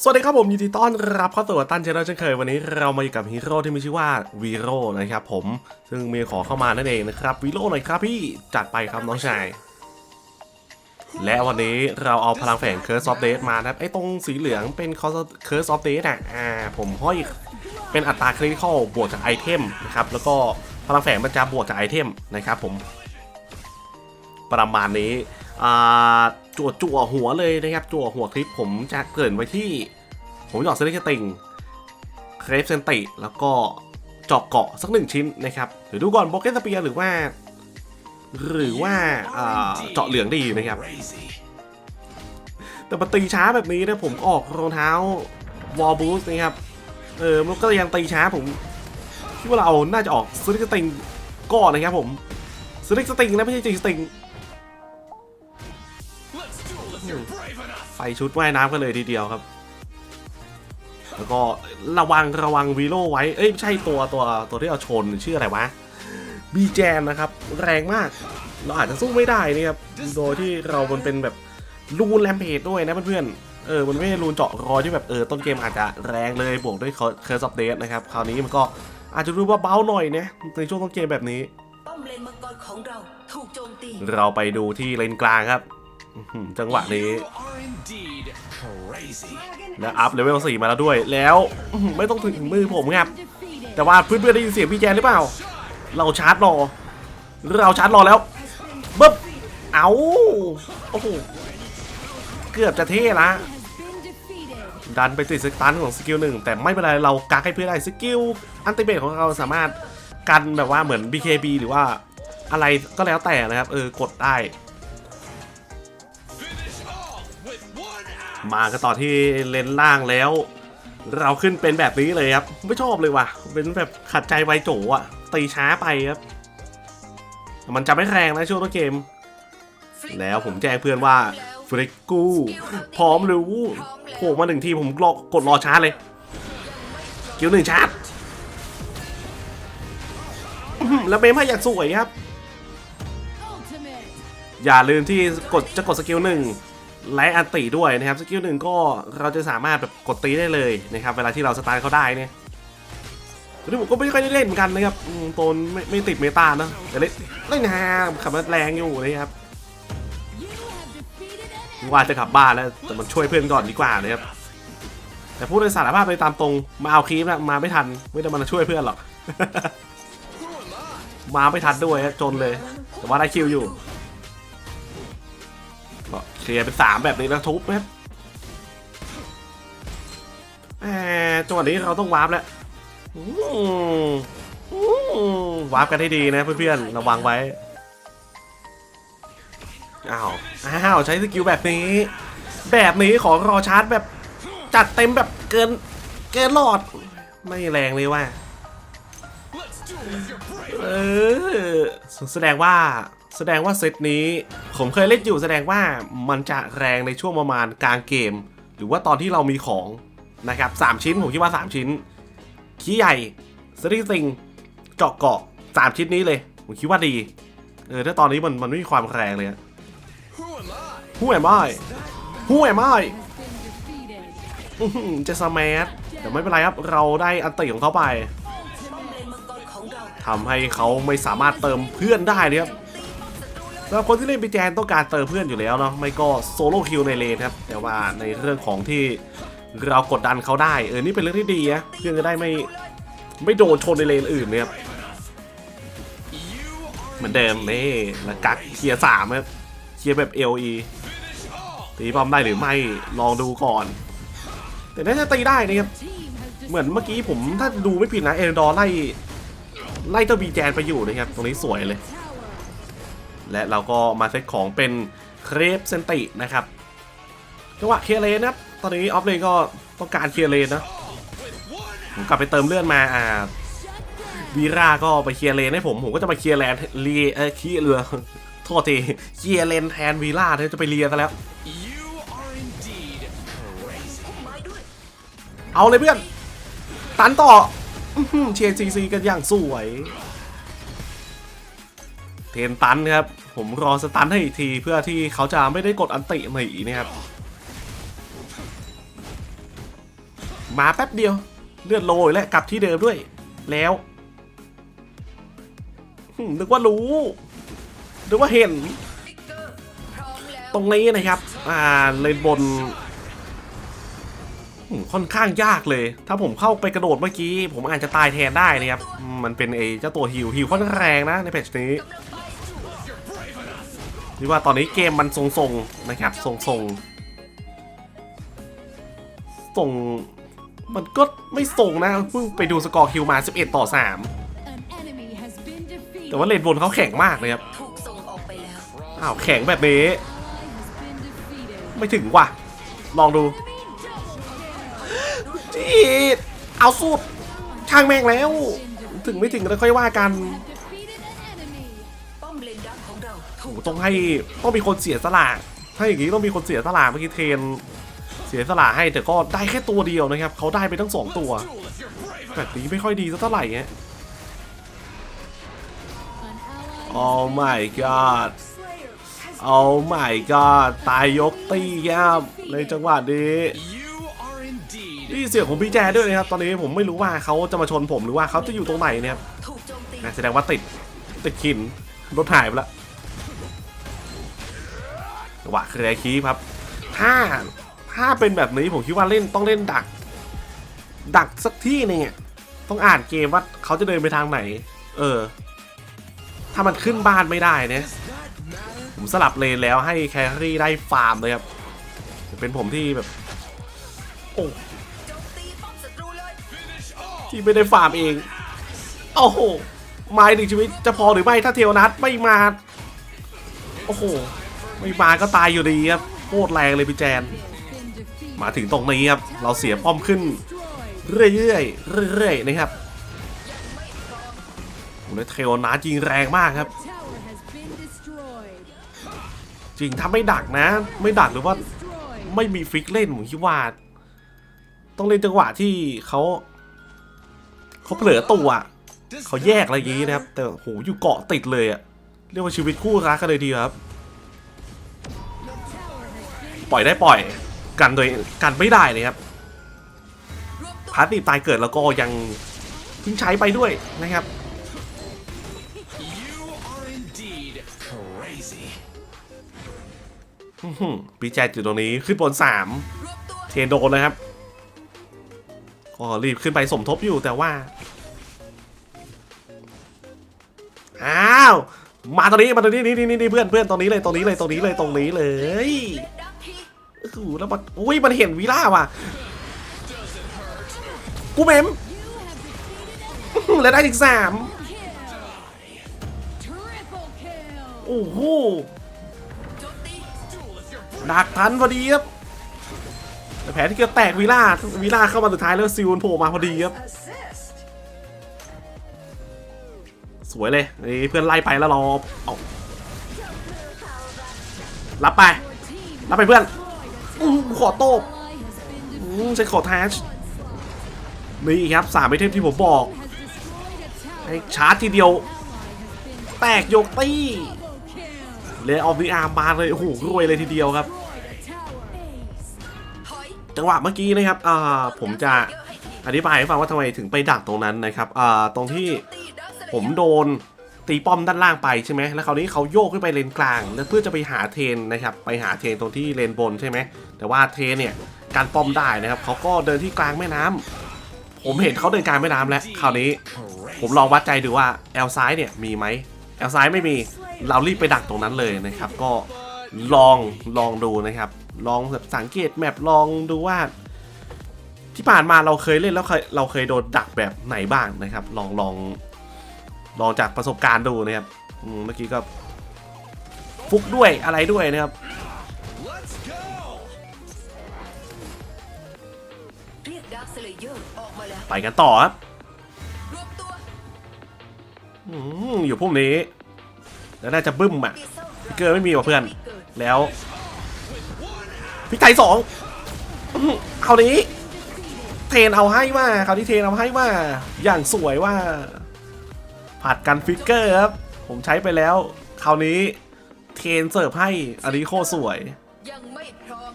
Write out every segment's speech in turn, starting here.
สวัสดีครับผมยินดีต้อนรับเข้าสู่ตันเชนเนลเช่นเคยวันนี้เรามาอยู่กับฮีโร่ที่มีชื่อว่าวีโร่นะครับผมซึ่งมีขอเข้ามานั่นเองนะครับวีโร่หน่อยครับพี่จัดไปครับน้องชาย และวันนี้เราเอาพลังแฝงเคิร์สออฟเดมานะครับไอ้ตรงสีเหลืองเป็นเคิร์สออฟเดอะอ่าผมห้อยเป็นอัตราคริติคอลบวกจากไอเทมนะครับแล้วก็พลังแฝงมันจะบวกจากไอเทมนะครับผมประมาณนี้ จั่วจั่วหัวเลยนะครับ จั่วหัวคลิปผมจะเกริ่นไว้ที่ ผมหยอดเซเลกติงเครฟเซนติแล้วก็เจาะเกาะสักหนึ่งชิ้นนะครับหรือดูก่อนโบเกสเปียหรือว่า หรือว่าเจาะเหลืองดีนะครับ แต่ปตีช้าแบบนี้นะผมออกรองเท้าวอลบูสนะครับเออมันก็ยังตีช้าผมคิดว่าเราน่าจะออกสลิกสติงก่อนนะครับผมสลิกสติงนะไม่ใช่จีสติง ไฟชุดว่ายน้ำกันเลยทีเดียวครับ แล้วก็ระวังระวังวีโร่ไว้ เอ้ยไม่ใช่ตัวตัวตัวที่เอาชนชื่ออะไรวะบีแจนนะครับ แรงมาก เราอาจจะสู้ไม่ได้นี่ครับ โดยที่เรามันเป็นแบบลูนแรมเพจด้วยนะเพื่อนๆ เออ มันไม่ใช่ลูนเจาะรอยที่แบบเออต้นเกมอาจจะแรงเลยบวกด้วยเคอร์สอฟเดสนะครับ คราวนี้มันก็อาจจะดูว่าเบาหน่อยนะในช่วงต้นเกมแบบนี้ป้อมเลนมังกรของเราถูกโจมตีเราไปดูที่เลนกลางครับอื้อหือ จังหวะนี้ You are indeed crazy. แล้วอัพเลเวล4มาแล้วด้วย แล้วอื้อหือไม่ต้องถึงมือผมครับ แต่ว่าเพื่อนๆได้ยินเสียงพี่แจนหรือเปล่า เราชาร์จรอ เราชาร์จรอแล้วบึ๊บ เอาโอ้โห เกือบจะเท่ละดันไปติดสตันของสกิลหนึ่งแต่ไม่เป็นไรเรากักให้เพื่อนได้สกิลอันติเมทของเราสามารถกันแบบว่าเหมือน BKB หรือว่าอะไรก็แล้วแต่นะครับ เออกดได้ มากันต่อที่เลนล่างแล้ว เราขึ้นเป็นแบบนี้เลยครับ ไม่ชอบเลยว่ะ เป็นแบบขัดใจไวโจอะตีช้าไปครับ มันจะไม่แรงนะช่วงต้นเกม แล้วผมแจ้งเพื่อนว่าฟริกกูพร้อมหรือโผล่มาหนึ่งทีผมรอกดรอชาร์จเลยคิวหนึ่งชาร์จแล้วเมมให้อยากสวยครับ อย่าลืมที่กดจะกดสกิลหนึ่ง ไลท์อันติด้วยนะครับสกิลหนึ่งก็เราจะสามารถแบบกดตีได้เลยนะครับเวลาที่เราสตาร์เขาได้เนี่ยตอนนี้ผมก็ไม่ค่อยได้เล่นเหมือนกันนะครับอืมตนไม่ไม่ติดเมตานะแต่เล่นเล่นฮาขับรถแรงอยู่นะครับว่าจะกลับบ้านแล้วแต่มันช่วยเพื่อนก่อนดีกว่านะครับแต่พูดในสารภาพไปตามตรงมาเอาคีมนะมาไม่ทันไม่ได้มาช่วยเพื่อนหรอก มาไม่ทันด้วยจนเลย แต่ว่าได้คิวอยู่ เคลียร์เป็นสามแบบนี้แล้วทุบครับแหมจังหวะนี้เราต้องวาร์ปแล้วอืมอืมวาร์ปกันให้ดีนะเพื่อนๆระวังไว้อ้าวอ้าวใช้สกิลแบบนี้ แบบนี้ของรอชาร์จแบบจัดเต็มแบบเกินเกินหลอด ไม่แรงเลยว่าเออแสดงว่าแสดงว่าเซตนี้ ผมเคยเล่นอยู่แสดงว่ามันจะแรงในช่วงประมาณกลางเกม หรือว่าตอนที่เรามีของนะครับสามชิ้นผมคิดว่า 3 ชิ้น ขี้ใหญ่สติซิงเจาะเกาะสามชิ้นนี้เลย ผมคิดว่าดี เออถ้าตอนนี้มันมันไม่มีความแรงเลยอะ Who am I? หูแอมไอหูแอมไอจะสมาร์ทแต่ไม่เป็นไรครับ เราได้อันติของเขาไปทำให้เขาไม่สามารถเติมเพื่อนได้นะครับำหรับคนที่เล่นปีแจนต้องการเติมเพื่อนอยู่แล้วเนาะไม่ก็โซโล่คิวในเลนครับ แต่ว่าในเรื่องของที่เรากดดันเขาได้ เออนี่เป็นเรื่องที่ดีนะเพื่อนจะได้ไม่ไม่โดนชนในเลนอื่นเนะครับ You เหมือนเดิมนี่แล้วกักเคลียร์สามครับเคลียร์แบบ LE finish off. ตีป้อมได้หรือไม่ลองดูก่อน แต่น่าจะตีได้นะครับเหมือนเมื่อกี้ผมถ้าดูไม่ผิดนะเอลดอร์ไล่ไล่เจ้าบีแจนไปอยู่นะครับตรงนี้สวยเลย และเราก็มาเซตของเป็นเครปเซนตินะครับจังหวะเคลียร์เลนนะครับตอนนี้ออฟเลนก็ต้องการเคลียร์เลนนะผมกลับไปเติมเลือดมาอ่าวีราก็ไปเคลียร์เลนให้ผมผมก็จะมาเคลียร์แลนเลียเออเคลียร์เรือโทษทีเคลียร์เลนแทนวีราเธอจะไปเลียซะแล้วเอาเลยเพื่อน ตันต่ออื้อหือเชียร์ซีซีกันอย่างสวย เทนตันครับ ผมรอสตันให้อีกทีเพื่อที่เขาจะไม่ได้กดอันติหนีนะครับ มาแป๊บเดียวเลือดโลยและกลับที่เดิมด้วย แล้วนึกว่ารู้นึกว่าเห็น ตรงนี้นะครับ อ่าเลนบนค่อนข้างยากเลย ถ้าผมเข้าไปกระโดดเมื่อกี้ ผมอาจจะตายแทนได้นะครับ มันเป็นไอเจ้าตัวฮิวฮิวค่อนข้างแรงนะในแพทช์นี้ นี่ว่าตอนนี้เกมมันทรงๆนะครับทรงๆส่งมันก็ไม่ส่งนะเพิ่งไปดูสกอร์คิวมา 11 ต่อ 3 แต่ว่าเลนบนเขาแข็งมากเลยครับอ้าวแข็งแบบนี้ ไม่ถึงว่ะ ลองดูจีดเอาสุดช่างแม่งแล้ว ถึงไม่ถึงแล้วค่อยว่ากัน ต้องให้ต้องมีคนเสียสละถ้าอย่างนี้ต้องมีคนเสียสละเมื่อกี้เทน เสียสละให้แต่ก็ได้แค่ตัวเดียวนะครับเขาได้ไปทั้งสองตัวแบบนี้ไม่ค่อยดีสักเท่าไหร่เงี้ย An ally. Oh my god Oh my god ตายยกตีครับในจังหวะนี้นี่เสียงของพี่แจด้วยนะครับ ตอนนี้ผมไม่รู้ว่าเขาจะมาชนผมหรือว่าเขาจะอยู่ตรงไหนเนี่ยครับแสดงว่าติดติดขินรถหายไปละ จังหวะเคลียร์คีครับ ถ้าถ้าเป็นแบบนี้ผมคิดว่าเล่นต้องเล่นดัก ดักสักที่นึงอะต้องอ่านเกมว่าเขาจะเดินไปทางไหน เออ ถ้ามันขึ้นบ้านไม่ได้เนี่ยผมสลับเลนแล้วให้แครี่ได้ฟาร์มเลยครับเป็นผมที่แบบ โอ้ที่ไม่ได้ฟาร์มเอง โอ้โหไม้หนึ่งชีวิตจะพอหรือไม่ถ้าเทวนัทไม่มา โอ้โห ไม่มาก็ตายอยู่ดีครับโคตรแรงเลยพี่แจน มาถึงตรงนี้ครับ เราเสียป้อมขึ้น เรื่อยๆเรื่อยๆนะครับโอ้โหเทวนัทยิงแรงมากครับ จริงถ้าไม่ดักนะ ไม่ดักหรือว่าไม่มีฟิกเล่นผมคิดว่า ต้องเล่นจังหวะที่เขาเขาเผลอตัวเขาแยกอะไรอย่างนี้นะครับ แต่โหอยู่เกาะติดเลยอะเรียกว่าชีวิตคู่รักกันเลยดีครับ ปล่อยได้ปล่อย กันโดยกันไม่ได้เลยครับพาร์ตีตายเกิดแล้วก็ยังเพิ่งใช้ไปด้วยนะครับปีแจอยู่ตรงนี้ขึ้นบนสามเทนโดนะครับก็รีบขึ้นไปสมทบอยู่แต่ว่า อ้าว มาตรงนี้มาตรงนี้นี่นี่นี่เพื่อนเพื่อนตรงนี้เลยตรงนี้เลยตรงนี้เลยตรงนี้เลย เลนดักทีโอ้โหแล้วมันอุ้ยมันเห็นวีล่าว่ะกูเมมแล้วได้อีกสามโอ้โหดักทันพอดีครับแต่แผลที่เกือบแตกวีล่าวีล่าเข้ามาสุดท้ายแล้วซิลโผล่มาพอดีครับสวยเลยนี่เพื่อนไล่ไปแล้วรอเอารับไป รับไปเพื่อน อื้ขอโต้ ally has been อืมใช้ขอทัชนี่ครับสามไอเทมที่ผมบอกให้ชาร์จทีเดียว แตกยกตี้เลยออฟดีอาร์มาเลยโอ้โหรวยเลยทีเดียวครับ จังหวะเมื่อกี้นะครับอ่าผมจะอธิบายให้ฟังว่าทำไมถึงไปดักตรงนั้นนะครับอ่าตรงที่ผมโดน ตีป้อมด้านล่างไปใช่ไหมแล้วคราวนี้เขาโยกขึ้นไปเลนกลาง แล้วเพื่อจะไปหาเทนนะครับไปหาเทนตรงที่เลนบนใช่ไหมแต่ว่าเทนเนี่ยการป้อมได้นะครับเขาก็เดินที่กลางแม่น้ำผมเห็นเขาเดินกลางแม่น้ำแล้วคราวนี้ผมลองวัดใจดูว่าแอลซ้ายเนี่ยมีไหมแอลซ้ายไม่มีเรารีบไปดักตรงนั้นเลยนะครับ ก็ลองลองดูนะครับ ลองแบบสังเกตแมปลองดูว่า ที่ผ่านมาเราเคยเล่นแล้วเคยเราเคยโดนดักแบบไหนบ้างนะครับ ลองลอง ลองจากประสบการณ์ดูนะครับเมื่อกี้ก็ฟุกด้วยอะไรด้วยนะครับไปกันต่อครับอยู่พวกนี้ แล้วน่าจะบึ้มอะพิกเกอร์ไม่มีว่ะเพื่อน แล้วพิกไทยสองคราวนี้ เทรนเอาให้ว่าคราวนี้เทรนเอาให้ว่า อย่างสวยว่า ผัดกันฟิกเกอร์ครับ ผมใช้ไปแล้ว คราวนี้เทนเสิร์ฟให้อันนี้โคสวย ยังไม่พร้อม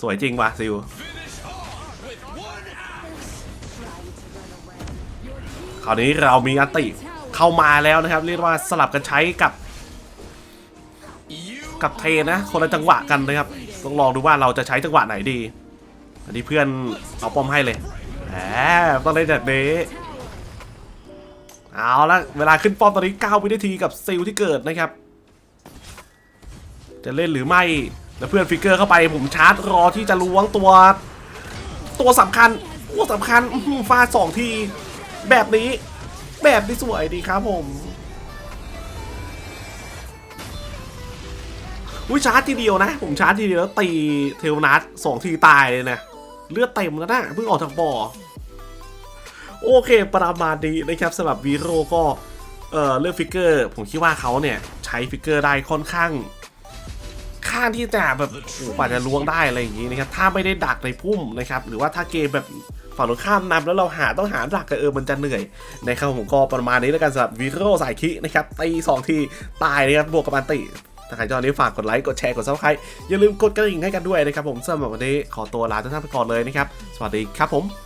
สวยจริงว่ะซิลคราวนี้เรามีอัติเข้ามาแล้วนะครับ เรียกว่าสลับกันใช้กับ กับเทนนะคนละจังหวะกันนะครับ ต้องลองดูว่าเราจะใช้จังหวะไหนดี อันนี้เพื่อนเอาป้อมให้เลยแหมต้องเล่นแบบนี้ เอาละเวลาขึ้นป้อมตอนนี้9วินาทีกับซิลที่เกิดนะครับ จะเล่นหรือไม่แล้วเพื่อนฟิกเกอร์เข้าไปผมชาร์จรอที่จะล้วงตัว ตัวสำคัญตัวสำคัญฟาดสองที แบบนี้ แบบนี้สวยดีครับผมอุ้ยชาร์จทีเดียวนะ ผมชาร์จทีเดียวแล้วตีเทลนัสสองทีตายเลยนะ เลือดเต็มแล้วนะเพิ่งออกจากบ่อ โอเคประมาณนี้นะครับสำหรับวีโรก็เออเลือกฟิกเกอร์ผมคิดว่าเขาเนี่ยใช้ฟิกเกอร์ได้ค่อนข้าง ข้างที่จะแบบโอ้โหกว่าจะล้วงได้อะไรอย่างนี้นะครับถ้าไม่ได้ดักในพุ่มนะครับหรือว่าถ้าเกมแบบฝั่งตรงข้ามนำแล้วเราหาต้องหาดักกันเออมันจะเหนื่อยนะครับผมก็ประมาณนี้แล้วกันสำหรับวีโรสายคินะครับตีสองทีตายนะครับบวกกับอันติถ้าใครชอบนี้ฝากกดไลค์ กดแชร์ กดซับสไครต์อย่าลืมกดกระดิ่งให้กันด้วยนะครับผมสำหรับวันนี้ขอตัวลาทุกท่านไปก่อนเลยนะครับ สวัสดีครับผม